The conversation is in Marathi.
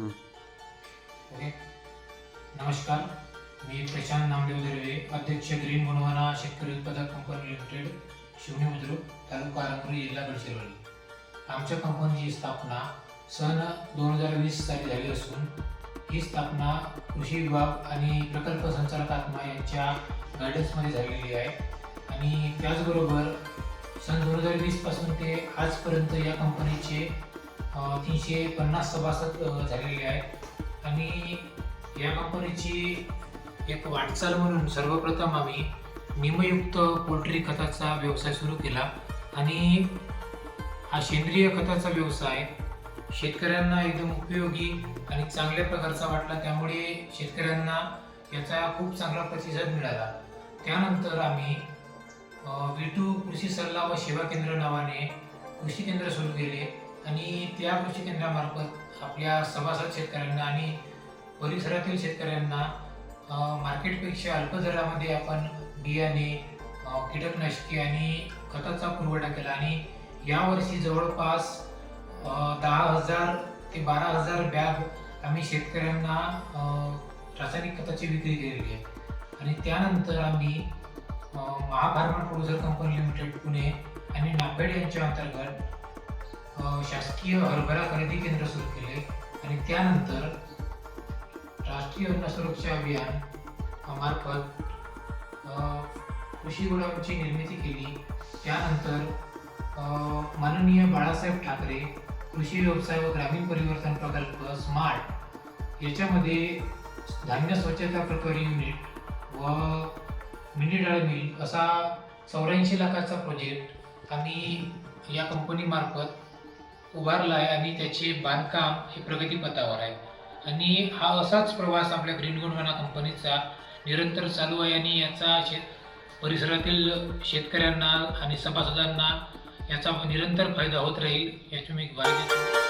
ओके. नमस्कार. मी प्रशांत नामदेव दर्वे अध्यक्ष ग्रीन गुणवाना शेतकरी उत्पादक कंपनी लिमिटेड शिवणी बुद्रुक तालुका आलमपुरी जिल्हा गडचिरोली. आमच्या कंपनीची स्थापना सन दोन हजार वीस साली झाली असून ही स्थापना कृषी विभाग आणि प्रकल्प संचालक आत्मा यांच्या गायडन्समध्ये झालेली आहे. आणि त्याचबरोबर सन दोन हजार वीसपासून ते आजपर्यंत या कंपनीचे तीनशे पन्नास सभासद झालेले आहेत. आणि या कंपनीची एक वाटचाल म्हणून सर्वप्रथम आम्ही निमयुक्त पोल्ट्री खताचा व्यवसाय सुरू केला. आणि हा सेंद्रिय खताचा व्यवसाय शेतकऱ्यांना एकदम उपयोगी आणि चांगल्या प्रकारचा वाटला. त्यामुळे शेतकऱ्यांना याचा खूप चांगला प्रतिसाद मिळाला. त्यानंतर आम्ही विटू कृषी सल्ला व सेवा केंद्र नावाने कृषी केंद्र सुरू केले. आणि त्या कृषी केंद्रामार्फत आपल्या सभासद शेतकऱ्यांना आणि परिसरातील शेतकऱ्यांना मार्केटपेक्षा अल्प दरामध्ये आपण बियाणे कीटकनाशके आणि खताचा पुरवठा केला. आणि यावर्षी जवळपास दहा हजार ते बारा हजार बॅग आम्ही शेतकऱ्यांना रासायनिक खताची विक्री केलेली आहे. आणि त्यानंतर आम्ही Mahabharat producer company limited Pune आणि नाफेड यांच्या अंतर्गत शासकीय हरभरा खरेदी केंद्र सुरू केले आणि त्यानंतर राष्ट्रीय अन्न सुरक्षा अभियान मार्फत कृषी गोडाऊनची निर्मिती केली. त्यानंतर माननीय बाळासाहेब ठाकरे कृषी व्यवसाय व ग्रामीण परिवर्तन प्रकल्प स्मार्ट याच्यामध्ये धान्य स्वच्छता प्रक्रिया युनिट व मिनी डाळ मिल असा चौऱ्याऐंशी लाखाचा प्रोजेक्ट आम्ही या कंपनीमार्फत उभारला आहे आणि त्याचे बांधकाम हे प्रगतीपथावर आहे. आणि हा असाच प्रवास आपल्या ग्रीन गोंडवाना कंपनीचा निरंतर चालू आहे आणि याचा शेत परिसरातील शेतकऱ्यांना आणि सभासदांना याचा निरंतर फायदा होत राहील याची मी ग्वाही देतो.